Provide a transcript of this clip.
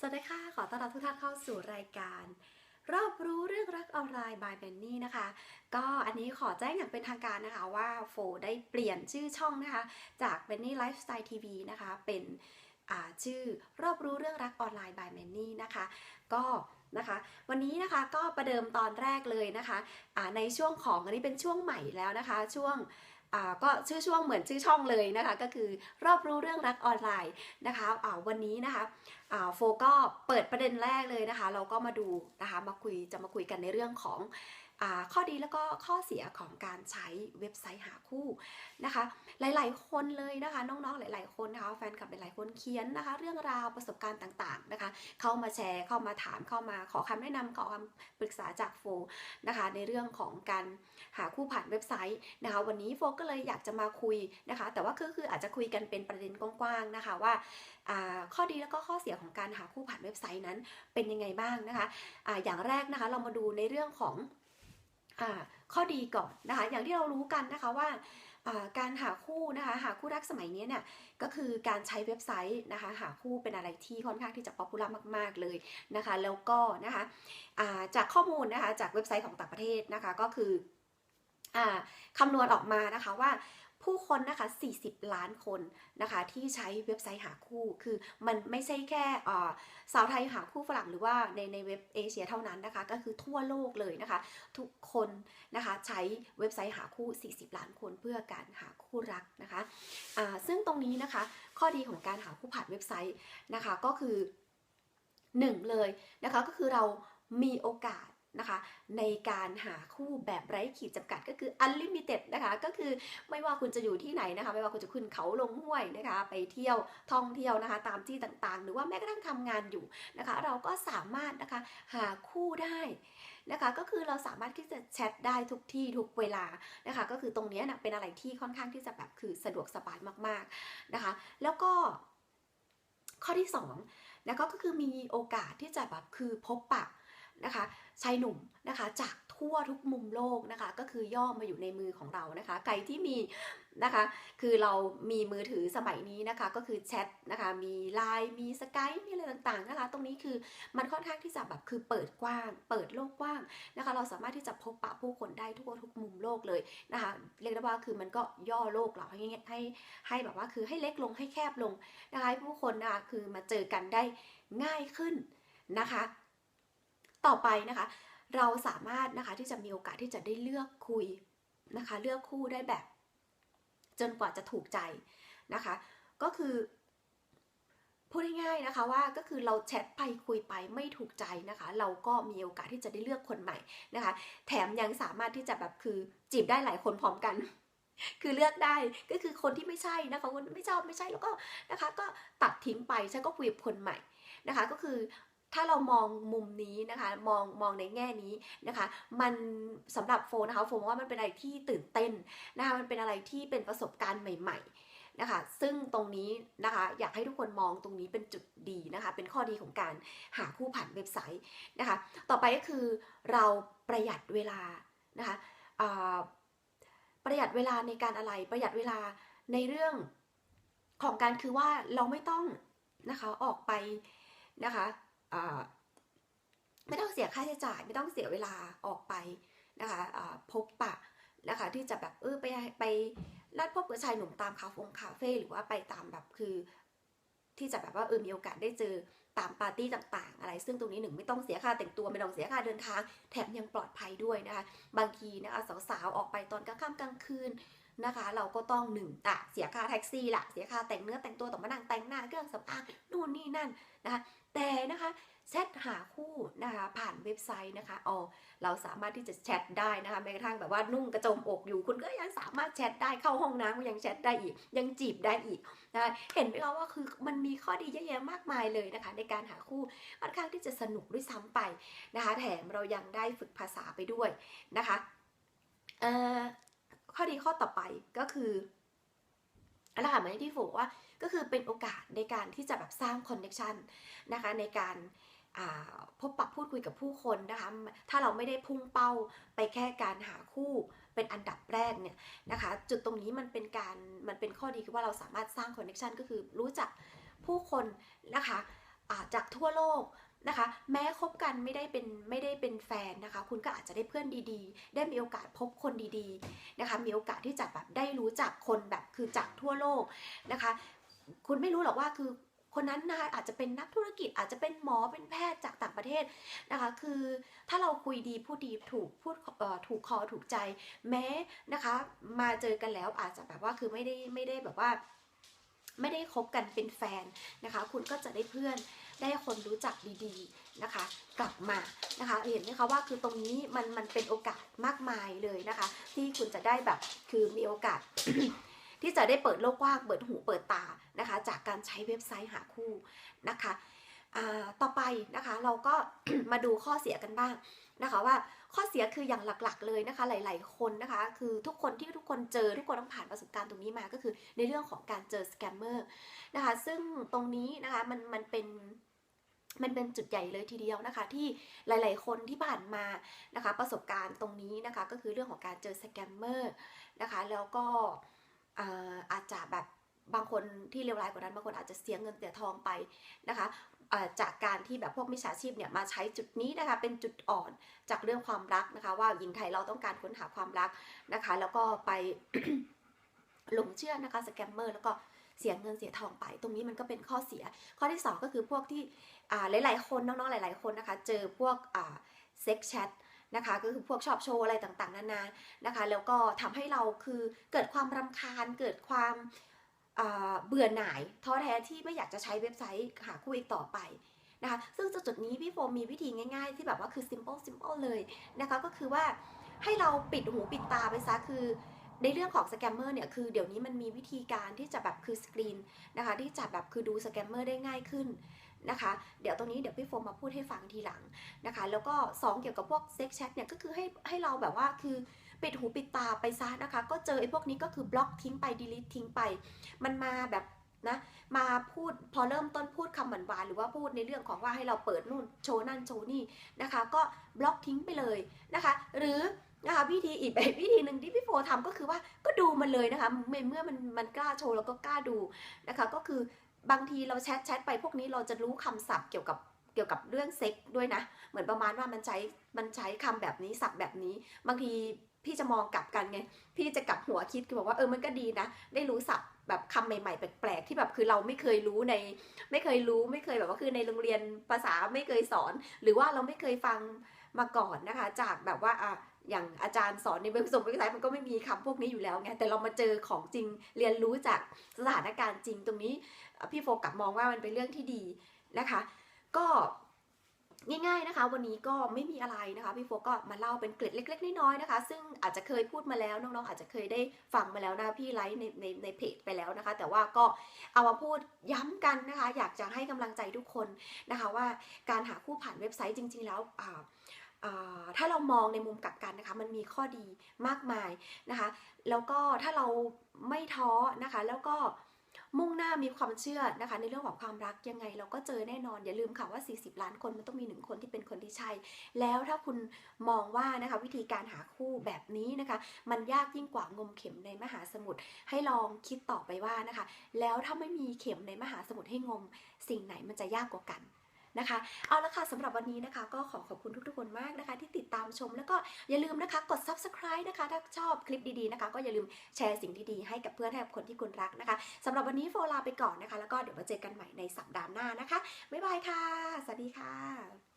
สวัสดีค่ะ ขอต้อนรับทุกท่านเข้าสู่รายการ รอบรู้เรื่องรักออนไลน์ by Benny นะคะ ก็อันนี้ขอแจ้งอย่างเป็นทางการนะคะว่าโฟได้เปลี่ยนชื่อช่องนะคะ จาก Benny Lifestyle TV นะคะ เป็นชื่อรอบรู้เรื่องรักออนไลน์ by Benny นะคะ ก็นะคะวันนี้นะคะก็ประเดิมตอนแรกเลยนะคะในช่วงของอันนี้เป็นช่วงใหม่แล้วนะคะ ช่วง ก็ชื่อช่วงเหมือนชื่อช่องเลยนะคะ ก็คือรอบรู้เรื่องรักออนไลน์นะคะวันนี้นะคะโฟก็เปิดประเด็นแรกเลยนะคะ เราก็มาดูนะคะมาคุยจะมาคุยกันในเรื่องของ ข้อดีแล้วก็ข้อเสียของการใช้เว็บไซต์หาคู่นะคะ หลายๆ คนเลยนะคะน้องๆหลาย ๆ คนนะคะแฟนคลับหลายๆ คนเขียนนะคะ เรื่องราวประสบการณ์ต่างๆนะคะ เข้ามาแชร์เข้ามาถามเข้ามาขอคำแนะนำขอคำปรึกษาจากโฟนะคะในเรื่องของการหาคู่ผ่านเว็บไซต์นะคะวันนี้โฟก็เลยอยากจะมาคุยนะคะ แต่ว่าก็คืออาจจะคุยกันเป็นประเด็นกว้างๆนะคะว่าข้อดีแล้วก็ข้อเสียของการหาคู่ผ่านเว็บไซต์นั้นเป็นยังไงบ้างนะคะออย่างแรกนะคะเรามาดูในเรื่องของ ข้อดีก่อนนะคะอย่างที่เรารู้กันนะคะว่าการหาคู่นะคะหาคู่รักสมัยนี้เนี่ยก็คือการใช้เว็บไซต์นะคะหาคู่เป็นอะไรที่ค่อนข้างที่จะป๊อปปูล่ามาก ๆเลยนะคะแล้วก็นะคะจากข้อมูลนะคะจากเว็บไซต์ของต่างประเทศนะคะก็คืออคำนวณออกมานะคะว่า ผู้คนนะคะ 40 ล้านคนนะคะ ที่ใช้เว็บไซต์หาคู่ คือมันไม่ใช่แค่อ่าสาวไทยหาคู่ฝรั่งหรือว่าในในเว็บเอเชียเท่านั้นนะคะ ก็คือทั่วโลกเลยนะคะ ทุกคนนะคะใช้เว็บไซต์หาคู่ 40 ล้านคนเพื่อการหาคู่รักนะคะอ่าซึ่งตรงนี้นะคะ ข้อดีของการหาคู่ผ่านเว็บไซต์นะคะ ก็คือหนึ่งเลยนะคะ ก็คือเรามีโอกาส นะคะ ในการหาคู่แบบไร้ขีดจำกัดก็คือ unlimited นะคะ ก็คือไม่ว่าคุณจะอยู่ที่ไหนนะคะ ไม่ว่าคุณจะขึ้นเขาลงห้วยนะคะ ไปเที่ยวท่องเที่ยวนะคะ ตามที่ต่างๆ หรือว่าแม้กระทั่งทำงานอยู่นะคะ เราก็สามารถนะคะหาคู่ได้นะคะก็คือเราสามารถที่จะแชทได้ทุกที่ทุกเวลานะคะก็คือตรงนี้นะเป็นอะไรที่ค่อนข้างที่จะแบบคือสะดวกสบายมากๆนะคะแล้วก็ข้อที่สองนะคะก็คือมีโอกาสที่จะแบบคือพบปะ นะคะชายหนุ่มนะคะจากทั่วทุกมุมโลกนะคะก็คือย่อมาอยู่ในมือของเรานะคะใครที่มีนะคะคือเรามีมือถือสมัยนี้นะคะก็คือแชทนะคะมีไลน์มีสกายมีอะไรต่างๆนะคะตรงนี้คือมันค่อนข้างที่จะแบบคือเปิดกว้าง เปิดโลกกว้างนะคะเราสามารถที่จะพบปะผู้คนได้ทั่วทุกมุมโลกเลยนะคะเรียกได้ว่าคือมันก็ย่อโลกเราให้ให้ให้แบบว่าคือให้เล็กลงให้แคบลงนะคะให้ผู้คนนะคะคือมาเจอกันได้ง่ายขึ้นนะคะ ต่อไปนะคะ เราสามารถนะคะที่จะมีโอกาสที่จะได้เลือกคุยนะคะ เลือกคู่ได้แบบ จนกว่าจะถูกใจนะคะ ก็คือพูดง่ายๆนะคะว่าก็คือเราแชทไปคุยไปไม่ถูกใจนะคะ เราก็มีโอกาสที่จะได้เลือกคนใหม่นะคะ แถมยังสามารถที่จะแบบคือจีบได้หลายคนพร้อมกัน คือเลือกได้ก็คือคนที่ไม่ใช่นะคะคนไม่ชอบไม่ใช่แล้วก็นะคะ ก็ตัดทิ้งไปฉันก็คุยกับคนใหม่นะคะ ก็คือ ถ้าเรามองมุมนี้นะคะมองมองในแง่นี้นะคะมันสำหรับโฟนะคะโฟมว่ามันเป็นอะไรที่ตื่นเต้นนะคะมันเป็นอะไรที่เป็นประสบการณ์ใหม่ ๆนะคะซึ่งตรงนี้นะคะอยากให้ทุกคนมองตรงนี้เป็นจุดดีนะคะ เป็นข้อดีของการหาคู่ผ่านเว็บไซต์นะคะ ต่อไปก็คือเราประหยัดเวลานะคะประหยัดเวลาในการอะไรประหยัดเวลาในเรื่องของการคือว่าเราไม่ต้องนะคะออกไปนะคะ ไม่ต้องเสียค่าใช้จ่าย ไม่ต้องเสียเวลาออกไปนะคะพบปะนะคะที่จะแบบเออไปไปนัดพบกับชายหนุ่มตามคาเฟงคาเฟ่หรือว่าไปตามแบบคือ ที่จะแบบว่าเออมีโอกาสได้เจอตามปาร์ตี้ต่างๆ อะไร ซึ่งตรงนี้หนึ่งไม่ต้องเสียค่าแต่งตัวไม่ต้องเสียค่าเดินทาง แถมยังปลอดภัยด้วยนะคะ บางทีนะคะสาวๆออกไปตอนกลางค่ำกลางคืน นะคะ เราก็ต้องหนึ่งอะเสียค่าแท็กซี่ละเสียค่าแต่งเนื้อแต่งตัวต้องมานั่งแต่งหน้าเครื่องสำอางนู่นนี่นั่นนะคะแต่นะคะแชทหาคู่นะคะผ่านเว็บไซต์นะคะอ๋อเราสามารถที่จะแชทได้นะคะแม้กระทั่งแบบว่านุ่งกระโจมอกอยู่ คุณก็ยังสามารถแชทได้เข้าห้องน้ำก็ยังแชทได้อีก ยังจีบได้อีกนะะเห็นไหมคะว่าคือมันมีข้อดีเยอะแยะมากมายเลยนะคะ ในการหาคู่ค่อนข้างที่จะสนุกด้วยซ้ำไปนะคะ แถมเรายังได้ฝึกภาษาไปด้วยนะคะเอ่อ ข้อดีข้อต่อไปก็คืออะไรค่ะเหมือนที่ฝูกว่าก็คือเป็นโอกาสในการที่จะแบบสร้างคอนเน c t ชันนะคะในการพบปะพูดคุยกับผู้คนนะคะถ้าเราไม่ได้พุ่งเป้าไปแค่การหาคู่เป็นอันดับแรกเนี่ยนะคะจุดตรงนี้มันเป็นการมันเป็นข้อดีคือว่าเราสามารถสร้างคอนเน c t ชันก็คือรู้จักผู้คนนะคะาจากทั่วโลก นะคะ แม้คบกันไม่ได้เป็นไม่ได้เป็นแฟนนะคะ คุณก็อาจจะได้เพื่อนดีๆ ได้มีโอกาสพบคนดีๆนะคะ มีโอกาสที่จะแบบได้รู้จักคนแบบคือจากทั่วโลกนะคะ คุณไม่รู้หรอกว่าคือคนนั้นนะคะอาจจะเป็นนักธุรกิจอาจจะเป็นหมอเป็นแพทย์จากต่างประเทศนะคะ คือถ้าเราคุยดีพูดดีถูกพูดถูกคอถูกใจ แม้นะคะ มาเจอกันแล้วอาจจะแบบว่าคือไม่ได้ไม่ได้แบบว่า ไม่ได้คบกันเป็นแฟนนะคะ คุณก็จะได้เพื่อน ได้คนรู้จักดีๆนะคะ กลับมานะคะเห็นไหมคะว่าคือตรงนี้มันมันเป็นโอกาสมากมายเลยนะคะ ที่คุณจะได้แบบคือมีโอกาสที่จะได้เปิดโลกกว้างเปิดหูเปิดตานะคะ จากการใช้เว็บไซต์หาคู่นะคะ ต่อไปนะคะเราก็มาดูข้อเสียกันบ้างนะคะว่าข้อเสียคืออย่างหลักๆ เลยนะคะหลาย ๆ คนนะคะคือทุกคนที่ทุกคนเจอทุกคนต้องผ่านประสบการณ์ตรงนี้มาก็คือในเรื่องของการเจอสแกมเมอร์นะคะซึ่งตรงนี้นะคะมันมันเป็นมันเป็นจุดใหญ่เลยทีเดียวนะคะ ที่หลาย ๆ คนที่ผ่านมานะคะ ประสบการณ์ตรงนี้นะคะ ก็คือเรื่องของการเจอสแกมเมอร์นะคะ แล้วก็อ่าอาจจะแบบ บางคนที่เลวร้ายกว่านั้นบางคนอาจจะเสียเงินเสียทองไปนะคะจากการที่แบบพวกมิจฉาชีพเนี่ยมาใช้จุดนี้นะคะเป็นจุดอ่อนจากเรื่องความรักนะคะ ว่าหญิงไทยเราต้องการค้นหาความรักนะคะ แล้วก็ไปหลงเชื่อนะคะสแกมเมอร์แล้วก็เสียเงินเสียทองไป ตรงนี้มันก็เป็นข้อเสีย ข้อที่ 2 ก็คือพวกที่หลาย ๆ คนน้องๆหลาย ๆ คนนะคะ เจอพวกเซ็กแชทนะคะก็คือพวกชอบโชว์อะไรต่างๆ นานานะคะ แล้วก็ทำให้เราคือเกิดความรำคาญเกิดความ เบื่อหน่ายท้อแท้ที่ไม่อยากจะใช้เว็บไซต์หาคู่อีกต่อไปนะคะซึ่งจุดนี้พี่โฟมมีวิธีง่าย ๆ ที่แบบว่าคือ simple simple เลยนะคะก็คือว่าให้เราปิดหูปิดตาไปซะคือในเรื่องของสแกมเมอร์เนี่ยคือเดี๋ยวนี้มันมีวิธีการที่จะแบบคือสกรีนนะคะที่จะแบบคือดูสแกมเมอร์ได้ง่ายขึ้นนะคะเดี๋ยวตรงนี้เดี๋ยวพี่โฟมมาพูดให้ฟังทีหลังนะคะแล้วก็ 2 เกี่ยวกับพวกเซ็กแชทเนี่ยก็คือให้ให้เราแบบว่าคือ ปิดหูปิดตาไปซะนะคะ ก็เจอไอ้พวกนี้ก็คือบล็อกทิ้งไปดีลิททิ้งไป มันมาแบบนะมาพูดพอเริ่มต้นพูดคำหวานๆหรือว่าพูดในเรื่องของว่าให้เราเปิดนู่นโชว์นั่นโชว์นี่นะคะ ก็บล็อกทิ้งไปเลยนะคะ หรือนะคะวิธีอีกแบบวิธีหนึ่งที่พี่โฟทำก็คือว่าก็ดูมันเลยนะคะเมื่อเมื่อมันมันกล้าโชว์แล้วก็กล้าดูนะคะ ก็คือบางทีเราแชทแชทไปพวกนี้เราจะรู้คำศัพท์เกี่ยวกับเกี่ยวกับเรื่องเซ็กด้วยนะ เหมือนประมาณว่ามันใช้มันใช้คำแบบนี้ศัพท์แบบนี้ บางที พี่จะมองกลับกันไง พี่จะกลับหัวคิดคือบอกว่าเออมันก็ดีนะ ได้รู้ศัพท์แบบคำใหม่ๆ แปลกๆ ที่แบบคือเราไม่เคยรู้ใน ไม่เคยรู้ไม่เคยแบบว่าคือในโรงเรียนภาษาไม่เคยสอน หรือว่าเราไม่เคยฟังมาก่อนนะคะ จากแบบว่าอะอย่างอาจารย์สอนในเว็บส่งเว็บไซต์มันก็ไม่มีคำพวกนี้อยู่แล้วไงแต่เรามาเจอของจริงเรียนรู้จากสถานการณ์จริงตรงนี้ พี่โฟกัสมองว่ามันเป็นเรื่องที่ดีนะคะ ก็ ง่ายๆนะคะ วันนี้ก็ไม่มีอะไรนะคะพี่โฟก็มาเล่าเป็นเกร็ดเล็ก ๆ น้อยๆนะคะ ซึ่งอาจจะเคยพูดมาแล้วน้องๆอาจจะเคยได้ฟังมาแล้วนะพี่ไลฟ์ในในในเพจไปแล้วนะคะ แต่ว่าก็เอามาพูดย้ำกันนะคะ อยากจะให้กำลังใจทุกคนนะคะว่าการหาคู่ผ่านเว็บไซต์จริง ๆ แล้วอ่าถ้าเรามองในมุมกลับกันนะคะ มันมีข้อดีมากมายนะคะ แล้วก็ถ้าเราไม่ท้อนะคะ แล้วก็ มุ่งหน้ามีความเชื่อนะคะ ในเรื่องของความรักยังไงเราก็เจอแน่นอนอย่าลืมค่ะว่า 40 ล้านคนมันต้องมีหนึ่งคนที่เป็นคนที่ใช่แล้วถ้าคุณมองว่านะคะวิธีการหาคู่แบบนี้นะคะ มันยากยิ่งกว่างมเข็มในมหาสมุทรให้ลองคิดต่อไปว่านะคะ แล้วถ้าไม่มีเข็มในมหาสมุทรให้งม สิ่งไหนมันจะยากกว่ากัน นะคะ เอาละค่ะสำหรับวันนี้นะคะ ก็ขอขอบคุณทุกๆคนมากนะคะ ที่ติดตามชมแล้วก็อย่าลืมนะคะ กด subscribe นะคะ ถ้าชอบคลิปดีๆนะคะ ก็อย่าลืมแชร์สิ่งดีๆให้กับเพื่อนให้กับคนที่คุณรักนะคะสำหรับวันนี้โฟลาไปก่อนนะคะ แล้วก็เดี๋ยวมาเจอกันใหม่ในสัปดาห์หน้านะคะบ๊ายบายค่ะ สวัสดีค่ะ